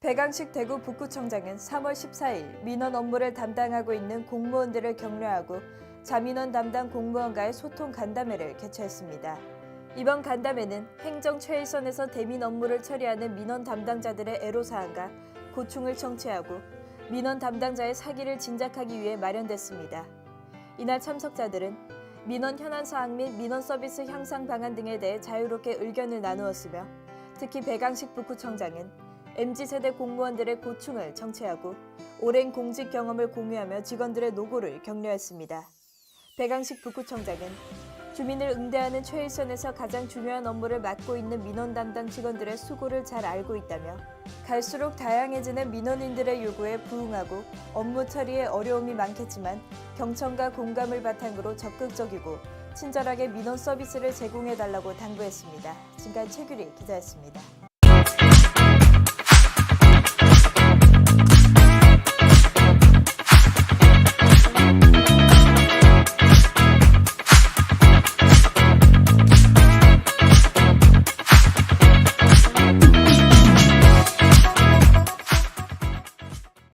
배강식 대구 북구청장은 3월 14일 민원 업무를 담당하고 있는 공무원들을 격려하고 자민원 담당 공무원과의 소통 간담회를 개최했습니다. 이번 간담회는 행정 최일선에서 대민 업무를 처리하는 민원 담당자들의 애로사항과 고충을 청취하고 민원 담당자의 사기를 진작하기 위해 마련됐습니다. 이날 참석자들은 민원 현안 사항 및 민원 서비스 향상 방안 등에 대해 자유롭게 의견을 나누었으며 특히 배강식 북구청장은 MZ세대 공무원들의 고충을 청취하고 오랜 공직 경험을 공유하며 직원들의 노고를 격려했습니다. 배강식 북구청장은 주민을 응대하는 최일선에서 가장 중요한 업무를 맡고 있는 민원 담당 직원들의 수고를 잘 알고 있다며 갈수록 다양해지는 민원인들의 요구에 부응하고 업무 처리에 어려움이 많겠지만 경청과 공감을 바탕으로 적극적이고 친절하게 민원 서비스를 제공해달라고 당부했습니다. 지금까지 최규리 기자였습니다.